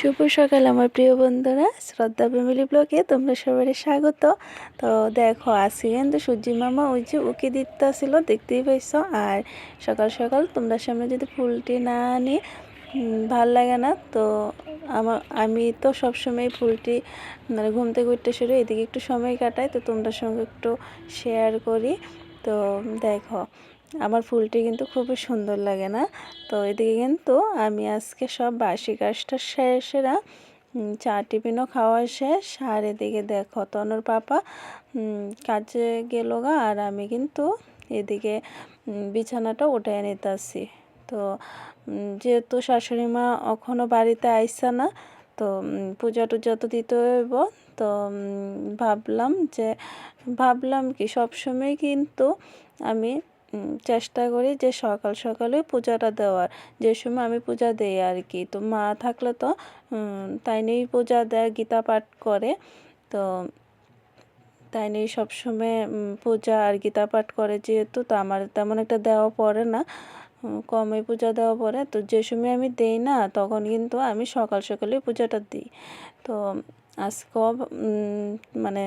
শুভ সকাল, আমার প্রিয় বন্ধুরা। শ্রদ্ধা ফ্যামিলি ব্লগে তোমরা সবাই স্বাগত। তো দেখো, আজকে কিন্তু সূর্যি মামা ওই যে উকি দিতে আসছিল দেখতেই পাইছ? আর সকাল সকাল তোমরা সামনে যদি ফুলটি না আনি ভালো লাগে না, তো আমার, আমি তো সবসময় ফুলটি মানে ঘুম থেকে উঠতে শুরু, এদিকে একটু সময় কাটাই, তো তোমরা সঙ্গে একটু শেয়ার করি। তো দেখো আমার ফুলটি কিন্তু খুবই সুন্দর লাগে না। তো এদিকে কিন্তু আমি আজকে সব বাসি কাজটা সেরা চা টিফিনও খাওয়া শেষ। আর এদিকে দেখো তনুর পাপা কাজে গেল গা। আর আমি কিন্তু এদিকে বিছানাটা উঠায় নিতেছি। তো যেহেতু শাশুড়ি মা এখনও বাড়িতে আইসা না, তো পূজা টুজা তো দিতে হইব। তো ভাবলাম যে, ভাবলাম কি সবসময় কিন্তু আমি চেষ্টা করি যে সকাল সকালে পূজাটা দেওয়ার। যে সময় আমি পূজা দেই আর কি। তো মা থাকলে তো তাই নিয়েই পূজা দেয়, গীতা পাঠ করে। তো তাই নিয়ে সবসময় পূজা আর গীতা পাঠ করে যেহেতু, তো আমার তেমন একটা দেওয়া পড়ে না। কমই পূজা দেওয়া পড়ে। তো যে সময় আমি দেই না, তখন কিন্তু আমি সকাল সকালে পূজাটা দিই। তো আজকেও মানে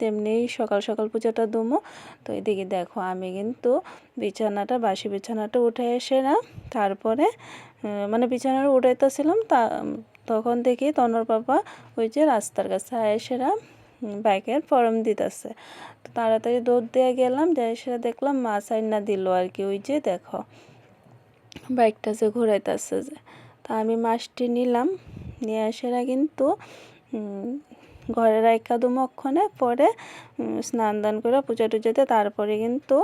তেমনি সকাল সকাল পূজাটা দুমো। তো এদিকে দেখো, আমি কিন্তু বিছানাটা, বাসি বিছানাটা উঠে এসে না তারপরে মানে বিছানাটা উঠাইতেছিলাম, তা, তখন দেখি তনর বাবা ওই যে রাস্তার কাছে এসেরা বাইকের ফরম দিতেছে। তো তাড়াতাড়ি দৌড় দিয়ে গেলাম যাই সেটা দেখলাম মা সাইন না দিল আর কি, ওই যে দেখো বাইকটা যে ঘুরাইতেছে যে। তা আমি মাছটি নিলাম, নিয়ে আসারা কিন্তু ঘরে রাখা দুমক্ষণে পরে স্নান দান করে পূজা টুজাতে তারপরে কিন্তু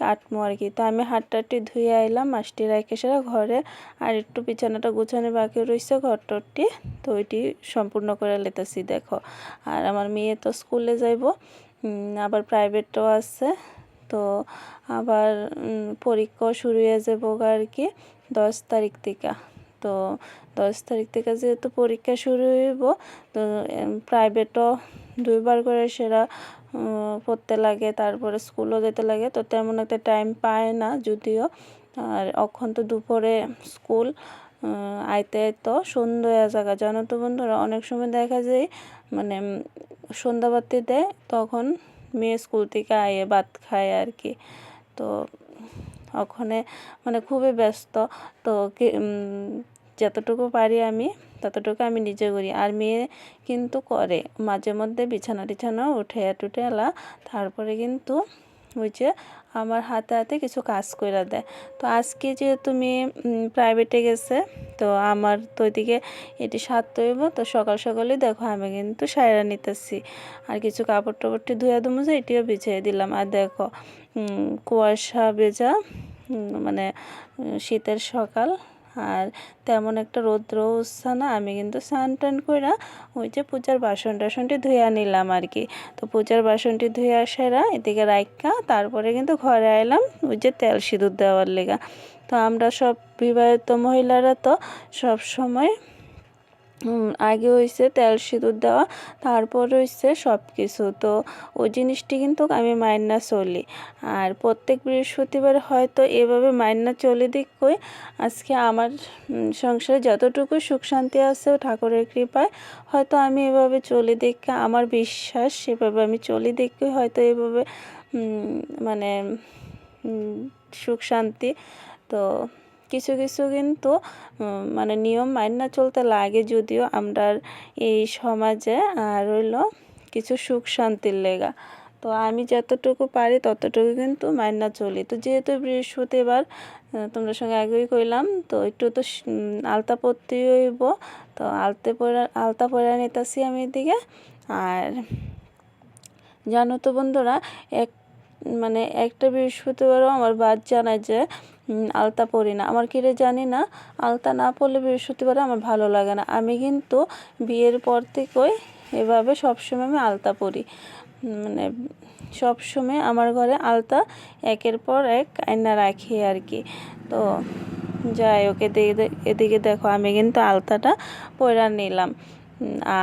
কাটমো আর কি। তো আমি হাত টাটটি ধুয়ে আইলাম, মাছটি রেখে সেরা ঘরে আর একটু বিছানাটা গুছানো বাকি রয়েছে ঘরটরটি, তো ওইটি সম্পূর্ণ করে লেতেছি, দেখো। আর আমার মেয়ে তো স্কুলে যাইব আবার প্রাইভেটও আছে, তো আবার পরীক্ষাও শুরু হয়ে যাব আর কি, দশ তারিখ থেকে। তো দশ তারিখ থেকে যেহেতু পরীক্ষা শুরু হইব, তো প্রাইভেটও দুইবার করে সেরা পড়তে লাগে, তারপরে স্কুলও যেতে লাগে, তো তেমন একটা টাইম পায় না যদিও। আর অখন তো দুপুরে স্কুল আইতে তো সন্ধ্যা জায়গা জানো তো বন্ধুরা, অনেক সময় দেখা যায় মানে সন্ধ্যাবাতি দেয়, তখন মেয়ে স্কুল থেকে আয়ে, ভাত খায় আর কি। তো, ওখানে মানে খুবই ব্যস্ত। তো যতটুকু পারি আমি, ততটুকু আমি নিজে করি। আর মেয়ে কিন্তু করে, মাঝে মধ্যে বিছানা টিছানা উঠে টুটে এলা। তারপরে কিন্তু ওই যে আমার হাতে হাতে কিছু কাজ করে দেয়। তো আজকে যেহেতু মেয়ে প্রাইভেটে গেছে, তো আমার তো ওইদিকে এটি সারতে হইব। তো সকাল সকালে দেখো আমি কিন্তু সায়রা নিতেছি। আর কিছু কাপড় টাপড়টি ধুয়ে দুমো যে এটিও বিছিয়ে দিলাম। আর দেখো কুয়াশা ভেজা মানে শীতের সকাল। আর তেমন একটা রৌদ্র উঠছে না। আমি কিন্তু স্নান টান করে ওই যে পূজার বাসন টাসনটি ধুয়ে নিলাম আর কি তো পূজার বাসনটি ধুয়ে আসারা এদিকে রাইকা তারপরে কিন্তু ঘরে এলাম ওই যে তেল সিঁদুর দেওয়ার লেগা। তো আমরা সব বিবাহিত মহিলারা তো সব সময় আগে হইছে তেল সিঁদুর দেওয়া, তারপর হইছে সব কিছু তো ওই জিনিসটি কিন্তু আমি মাইনা চলি। আর প্রত্যেক বৃহস্পতিবার হয়তো এভাবে মাইনা চলে দিক আজকে আমার সংসারে যতটুকু সুখ শান্তি আছে ঠাকুরের কৃপায়, হয়তো আমি এভাবে চলি দেখে, আমার বিশ্বাস সেভাবে আমি চলি দেখে হয়তো এভাবে মানে সুখ শান্তি, তো কিছু কিছু কিন্তু মানে নিয়ম মাইনা চলতে লাগে যদিও আমরা এই সমাজে, আর হইল কিছু সুখ শান্তির লেগা। তো আমি যতটুকু পারি ততটুকু কিন্তু মাইনা চলি। তো যেহেতু বৃহস্পতিবার তোমরা সঙ্গে আগেই কইলাম, তো একটু তো আলতা পরতে হইব। তো আলতে পরা, আলতা পরা নিতেছি আমি এদিকে। আর জানো তো বন্ধুরা, এক মানে একটা বৃহস্পতিবারও আমার বাদ জানায় যে আলতা পরি না। আমার কিরে জানি না, আলতা না পরলে বৃহস্পতিবারে আমার ভালো লাগে না। আমি কিন্তু বিয়ের পর থেকেই এভাবে সবসময় আমি আলতা পরি। মানে সবসময় আমার ঘরে আলতা একের পর এক আয়না রাখি আর কি। তো যাই হোক, এদিকে এদিকে দেখো, আমি কিন্তু আলতাটা পরা নিলাম।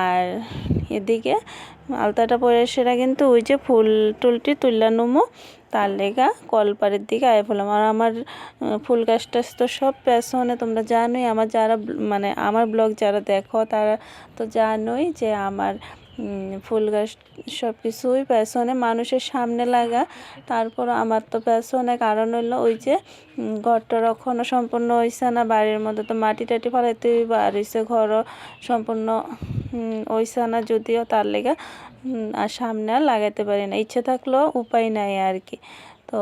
আর এদিকে আলতাটা পরে সেটা কিন্তু ওই যে ফুল টুলটি তুললা নুমো। তার লেগা কলপারের দিকে আয় পড়লাম আর আমার ফুল গাছটাছ তো সব প্যাশনে, তোমরা জানোই, আমার যারা মানে আমার ব্লগ যারা দেখো, তারা তো জানোই যে আমার ফুল গাছ সব কিছুই পেছনে মানুষের সামনে লাগা। তারপর আমার তো পেছনে কারণ হইল ওই যে ঘরটা এখনও সম্পূর্ণ হয়েছে না, বাড়ির মধ্যে তো মাটি টাটি ফেলাইতে আর হয়েছে ঘরও সম্পূর্ণ হয়েছে না যদিও তার লেগে আর সামনে আর লাগাইতে পারি না। ইচ্ছে থাকলেও উপায় নাই আর কি। তো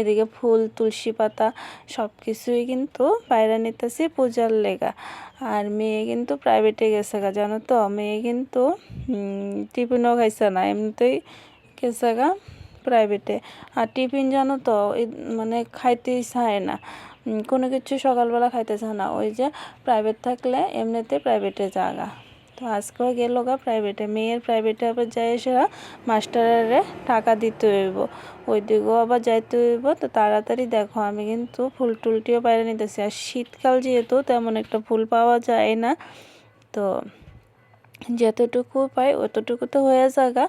এদিকে ফুল, তুলসী পাতা সব কিছুই কিন্তু বাইরে নিতেছি পূজার লেগা। আর মেয়ে কিন্তু প্রাইভেটে গেছে গা, জানো তো? মেয়ে কিন্তু টিফিনও খাইছে না, এমনিতেই গেছে গা প্রাইভেটে আর টিফিন জানো তো মানে খাইতেই চায় না। কোনো কিছু সকালবেলা খাইতে চায় না, ওই যে প্রাইভেট থাকলে এমনিতে প্রাইভেটে জাগা তো আজকেও গেল গা প্রাইভেটে মেয়ের প্রাইভেটে আবার যাই এসে মাস্টারের টাকা দিতে হইব। ওই দিকেও আবার যাইতে হইব? তো তাড়াতাড়ি দেখো, আমি কিন্তু ফুল টুলটিও বাইরে নিতেছি। আর শীতকাল যেহেতু, তেমন একটা ফুল পাওয়া যায় না। তো যতটুকু পাই, অতটুকু তো হয়ে যাগা।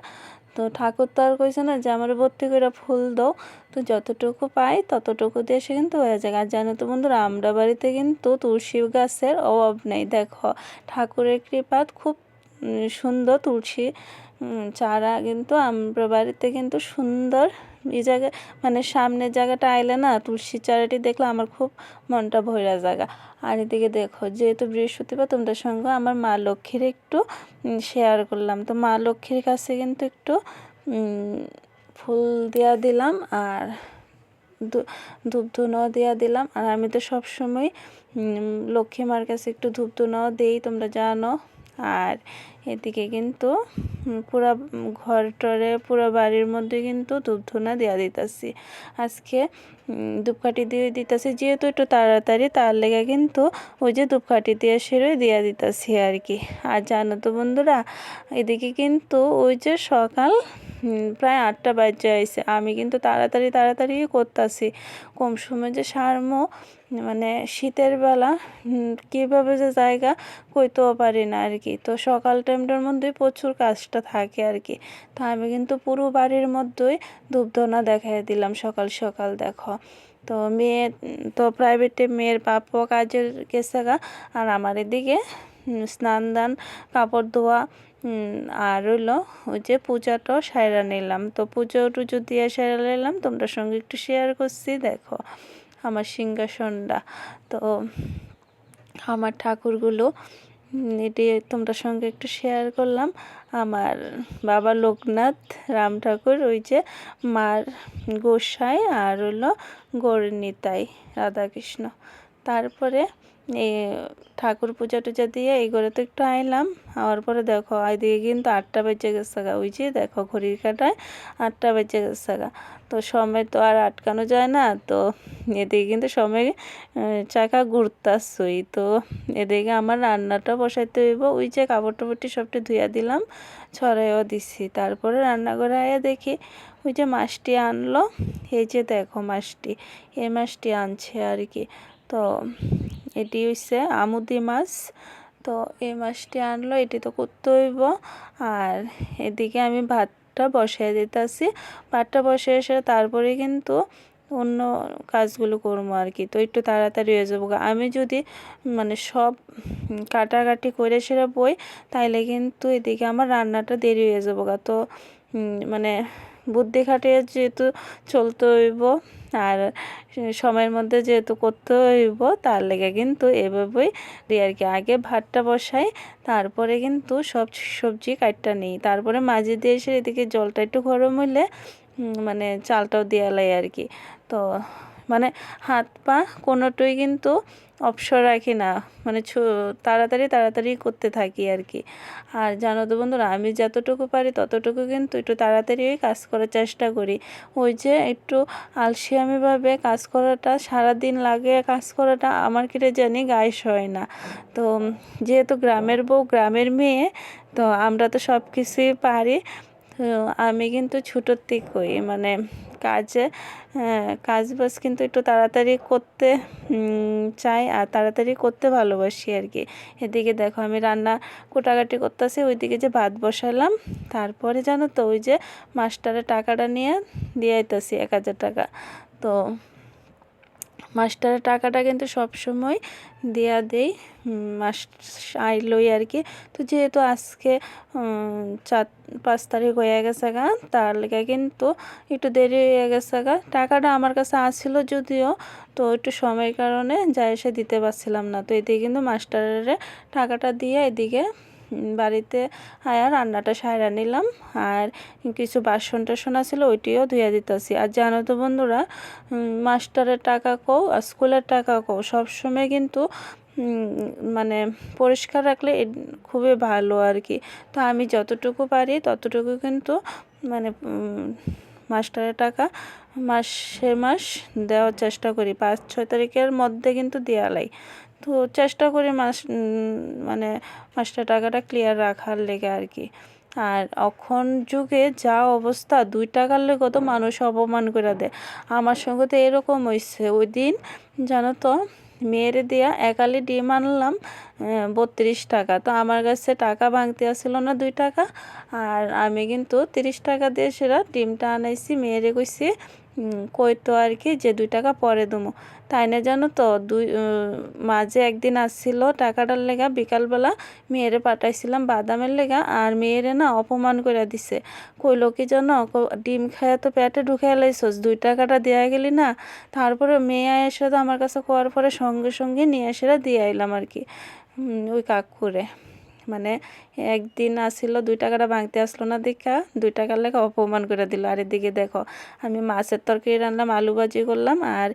তো ঠাকুর তো আর কইছে না যে, আমার ভর্তি করে ফুল দাও। তো যতটুকু পাই, ততটুকু দিয়ে সে কিন্তু হয়ে যায় আর জানো তো বন্ধুরা, আমরা বাড়িতে কিন্তু তুলসী গাছের অভাব নেই। দেখো, ঠাকুরের কৃপাত খুব সুন্দর তুলসী চারা কিন্তু আমরা বাড়িতে কিন্তু সুন্দর এই জায়গা মানে সামনের জায়গাটা আইলে না তুলসী চারাটি দেখলে আমার খুব মনটা ভরা জায়গা আর এদিকে দেখো, যেহেতু বৃহস্পতিবার, তোমাদের সঙ্গে আমার মা লক্ষ্মীর একটু শেয়ার করলাম। তো মা লক্ষ্মীর কাছে কিন্তু একটু ফুল দেওয়া দিলাম আর ধূপ ধুনাও দেওয়া দিলাম। আর আমি তো সবসময় লক্ষ্মী মার কাছে একটু ধূপ ধুনাও দেই, তোমরা জানো। আর এদিকে কিন্তু পুরা ঘর টরে পুরো বাড়ির মধ্যে কিন্তু ধূপধুনা দেওয়া দিতেছি। আজকে ধূপকাঠি দিয়ে দিতেছি, যেহেতু একটু তাড়াতাড়ি, তার লেগে কিন্তু ওই যে ধূপকাঠি দিয়ে সেরে দেওয়া দিতেছি আর কি। আর জানো তো বন্ধুরা, এদিকে কিন্তু ওই যে সকাল প্রায় আটটা বাজে আইছে। আমি কিন্তু তাড়াতাড়ি তাড়াতাড়ি করতেছি। কম সময় যে সারমো মানে শীতের বেলা কীভাবে যে জায়গা কইতেও পারি না আর কি তো সকাল টাইমটার মধ্যেই প্রচুর কাজটা থাকে আর কি তো আমি কিন্তু পুরো বাড়ির মধ্যেই ধূপধনা দেখাই দিলাম সকাল সকাল, দেখো। তো মেয়ে, তো প্রাইভেটে মেয়ের বাপও কাজের গেছে আর আমার এদিকে স্নান দান কাপড় ধোয়া আর হইল ওই যে পূজাটাও সাইরা নিলাম। তো পুজো টুজো দিয়ে সাইরা নিলাম, তোমরা সঙ্গে একটু শেয়ার করছি, দেখো আমার সিংহাসনটা। তো আমার ঠাকুরগুলো এটি তোমরা সঙ্গে একটু শেয়ার করলাম। আমার বাবা লোকনাথ রাম ঠাকুর, ওই যে মার গোসাই আর হলো গৌরনীতাই, রাধাকৃষ্ণ। তারপরে এই ঠাকুর পূজা টুজা দিয়ে এই ঘরে তো একটু আইলাম। আওয়ার পরে দেখো এদিকে কিন্তু আটটা বেজে গেছে গা। ওই যে দেখো ঘড়ির কাটায় আটটা বেজে গেছে গা। তো সময় তো আর আটকানো যায় না। তো এদিকে কিন্তু সময় চাকা ঘুরতাছই তো এদিকে আমার রান্নাটা বসাইতে হইব। ওই যে কাপড় টাপড়টি সবটি ধুইয়া দিলাম ছড়াইও দিছি। তারপরে রান্নাঘরে আয়া দেখি ওই যে মাছটি আনলো। এই যে দেখো মাছটি, এই মাছটি আনছে আর কি। তো এটি হইছে আমুদি মাছ। তো এই মাছটি আনলো, এটি তো করতে হইব। আর এদিকে আমি ভাতটা বসাই দিতেছি। ভাতটা বসে এসে তারপরে কিন্তু অন্য কাজগুলো করব আর কি। তো একটু তাড়াতাড়ি হয়ে যাব। আমি যদি মানে সব কাটাকাটি করে সেটা বই, তাইলে কিন্তু এদিকে আমার রান্নাটা দেরি হয়ে যাব তো মানে বুদ্ধি খাটিয়ে যেহেতু চলতে হইব আর সময়ের মধ্যে যেহেতু করতে হইব তার লেগে কিন্তু এভাবেই আর কি আগে ভাতটা বসাই, তারপরে কিন্তু সব সবজি কাটটা নিই। তারপরে মাঝে দিয়ে এসে এদিকে জলটা একটু গরম হইলে মানে চালটাও দেওয়া লাগে আর কি। তো মানে হাত পা কোনোটাই কিন্তু অবসর রাখি না। মানে তাড়াতাড়ি তাড়াতাড়ি করতে থাকি আর কি আর জানো তো বন্ধুরা, আমি যতটুকু পারি ততটুকু কিন্তু একটু তাড়াতাড়ি কাজ করার চেষ্টা করি। ওই যে একটু আলসিয়ামিভাবে কাজ করাটা, সারাদিন লাগে কাজ করাটা আমার কিরে জানি গায়ে হয় না। তো, যেহেতু গ্রামের বউ, গ্রামের মেয়ে, তো আমরা তো সব কিছুই পারি। আমি কিন্তু ছোটোর থেকেই মানে কাজে হ্যাঁ, কাজ বাজ কিন্তু একটু তাড়াতাড়ি করতে চাই আর তাড়াতাড়ি করতে ভালোবাসি আর কি। এদিকে দেখো আমি রান্না কোটাকাটি করতেছি ওইদিকে যে ভাত বসালাম তারপরে জানো তো ওই যে মাস্টারের টাকাটা নিয়ে দিয়ে আইতাছি এক হাজার টাকা। তো মাস্টারের টাকাটা কিন্তু সব সময় দেয়া দেই মাস আইলই আর কি। তো যেহেতু আজকে চার, পাঁচ তারিখ হয়ে গেছে গা, তার লেগে কিন্তু একটু দেরি হয়ে গেছে গা। টাকাটা আমার কাছে আসছিল যদিও, তো একটু সময়ের কারণে যা এসে দিতে পারছিলাম না। তো এদিকে কিন্তু মাস্টারের টাকাটা দিয়ে এদিকে বাড়িতে রান্নাটা সারা নিলাম। আর কিছু বাসন টাসন ছিল ওইটিও ধুয়ে দিতেছি। আর জানো তো বন্ধুরা মাস্টারের টাকা কও আর স্কুলের টাকা কও সবসময় কিন্তু মানে পরিষ্কার রাখলে খুবই ভালো আর কি। তো আমি যতটুকু পারি ততটুকু কিন্তু মানে মাস্টারের টাকা মাসে মাস দেওয়ার চেষ্টা করি। পাঁচ ছয় তারিখের মধ্যে কিন্তু দেওয়া লাই। তো চেষ্টা করি মাস মানে মাস্টার টাকাটা ক্লিয়ার রাখার লেগে আর কি। আর এখন যুগে যা অবস্থা দুই টাকার লেগে তো মানুষ অপমান করে দেয়। আমার সঙ্গে তো এরকম হয়েছে ওই দিন জানো তো মেয়েরে দিয়া একালি ডিম আনলাম বত্রিশ টাকা। তো আমার কাছে টাকা ভাঙতে আসছিল না দুই টাকা আর আমি কিন্তু তিরিশ টাকা দিয়ে সেটা ডিমটা আনাইছি। মেয়েরে কইছি উম, কইতো আর কি যে দুই টাকা পরে দেবো তাই না জানো তো? দুই মাঝে একদিন আসছিল, টাকাটার লেগা বিকালবেলা মেয়েরে পাঠাইছিলাম বাদামের লেগা, আর মেয়েরে না অপমান করে দিছে। কইলো কি ক- ডিম খায় তো পেটে ঢুকে লাইছস, দুই টাকাটা দেয়া গেলি না। তারপরে মেয়ে এসে তো আমার কাছে কোয়ার পরে সঙ্গে সঙ্গে নিয়ে এসে দিয়ে আইলাম আর কি ওই কাকুরে মানে একদিন আসিল, দুই টাকাটা ভাঙতে আসলো না দেখা, দুই টাকার লেখা অপমান করে দিল। আর এদিকে দেখো, আমি মাছের তরকারি রান্নাম আলু ভাজি করলাম আর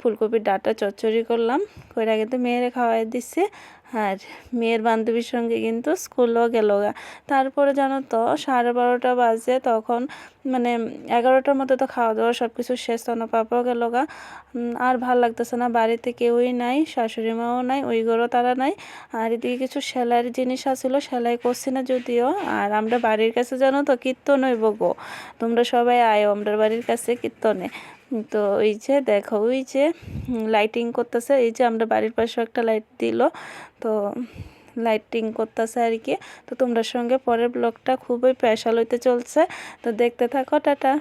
ফুলকপির ডাটা চচ্চড়ি করলাম। কইরা কিন্তু মেয়েরা খাওয়াই দিচ্ছে আর মেয়ের বান্ধবীর সঙ্গে কিন্তু স্কুলও গেল তারপরে জানো তো, সাড়ে বারোটা বাজে তখন মানে এগারোটার মতো তো খাওয়া দাওয়া সব কিছু শেষ তখন পাপাও গেল গা। আর ভালো লাগতেছে না, বাড়িতে কেউই নাই, শাশুড়ি মাও নাই ওই ঘরও তারা নাই। আর এদিকে কিছু সেলাইয়ের জিনিস আছিল, সেলাই করছি না যদিও। আর আমরা বাড়ির কাছে জানো তো, কীর্তন হইব গো। তোমরা সবাই আয়ো, আমরা বাড়ির কাছে কীর্তনে। তো ওই যে দেখো ওই যে লাইটিং করতেছে, এই যে আমরা বাড়ির পাশে একটা লাইট দিল, তো লাইটিং করতেছে আর কি। তো তোমরা সঙ্গে পরের ব্লগটা খুবই স্পেশাল হইতে চলছে। তো দেখতে থাকো, টাটা।